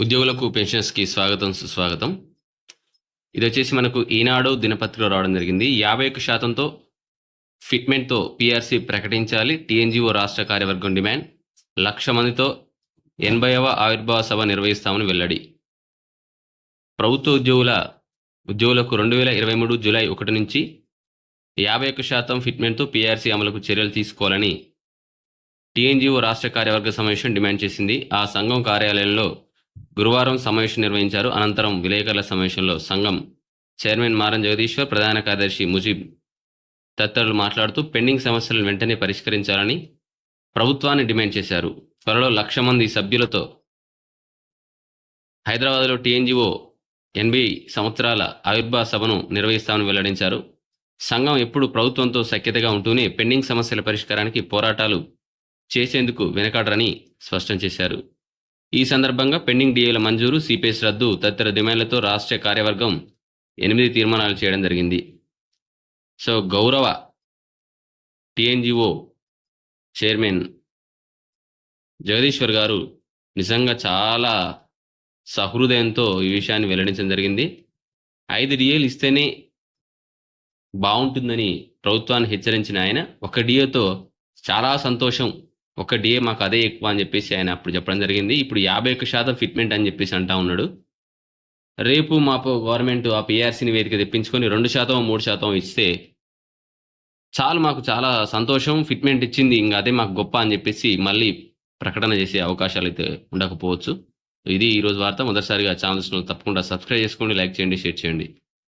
ఉద్యోగులకు పెన్షన్స్కి స్వాగతం సుస్వాగతం. ఇది వచ్చేసి మనకు ఈనాడు దినపత్రికలో రావడం జరిగింది. యాభై ఒక్క శాతంతో ఫిట్మెంట్తో పిఆర్సీ ప్రకటించాలి. టీఎన్జిఓ రాష్ట్ర కార్యవర్గం డిమాండ్. లక్ష మందితో ఎనభైవ ఆవిర్భావ సభ నిర్వహిస్తామని వెల్లడి. ప్రభుత్వ ఉద్యోగుల ఉద్యోగులకు రెండు వేల ఇరవై మూడు జూలై ఒకటి నుంచి యాభై ఒక్క శాతం ఫిట్మెంట్తో పిఆర్సీ అమలుకు చర్యలు తీసుకోవాలని టీఎన్జిఓ రాష్ట్ర కార్యవర్గ సమావేశం డిమాండ్ చేసింది. ఆ సంఘం కార్యాలయంలో గురువారం సమావేశం నిర్వహించారు. అనంతరం విలేకరుల సమావేశంలో సంఘం చైర్మన్ మారం జగదీశ్వర్ ప్రధాన కార్యదర్శి ముజీబ్ తదితరులు మాట్లాడుతూ పెండింగ్ సమస్యలను వెంటనే పరిష్కరించాలని ప్రభుత్వాన్ని డిమాండ్ చేశారు. త్వరలో లక్ష మంది సభ్యులతో హైదరాబాద్లో టీఎన్జిఓ ఎనభై సంవత్సరాల ఆవిర్భావ సభను నిర్వహిస్తామని వెల్లడించారు. సంఘం ఎప్పుడు ప్రభుత్వంతో సఖ్యతగా ఉంటూనే పెండింగ్ సమస్యల పరిష్కారానికి పోరాటాలు చేసేందుకు వెనకాడరని స్పష్టం చేశారు. ఈ సందర్భంగా పెండింగ్ డిఏల మంజూరు సిపిఎస్ రద్దు తదితర డిమాండ్లతో రాష్ట్ర కార్యవర్గం ఎనిమిది తీర్మానాలు చేయడం జరిగింది. సో గౌరవ టిఎన్జిఓ చైర్మన్ జగదీశ్వర్ గారు నిజంగా చాలా సహృదయంతో ఈ విషయాన్ని వెల్లడించడం జరిగింది. ఐదు డిఏలు ఇస్తేనే బాగుంటుందని ప్రభుత్వాన్ని హెచ్చరించిన ఆయన. ఒక డిఏతో చాలా సంతోషం ఒక డిఏ మాకు అదే ఎక్కువ అని చెప్పేసి ఆయన అప్పుడు చెప్పడం జరిగింది. ఇప్పుడు యాభై ఒక్క శాతం ఫిట్మెంట్ అని చెప్పేసి అంటా ఉన్నాడు. రేపు మాకు గవర్నమెంట్ ఆ పిఆర్సీని వేదిక తెప్పించుకొని రెండు శాతం మూడు శాతం ఇస్తే చాలు మాకు చాలా సంతోషం. ఫిట్మెంట్ ఇచ్చింది ఇంకా అదే మాకు గొప్ప అని చెప్పేసి మళ్ళీ ప్రకటన చేసే అవకాశాలు అయితే ఉండకపోవచ్చు. ఇది ఈరోజు వార్త. మొదటిసారిగా ఛానల్స్ను తప్పకుండా సబ్స్క్రైబ్ చేసుకోండి లైక్ చేయండి షేర్ చేయండి.